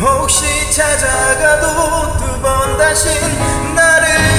혹시 찾아가도 두 번 다신 나를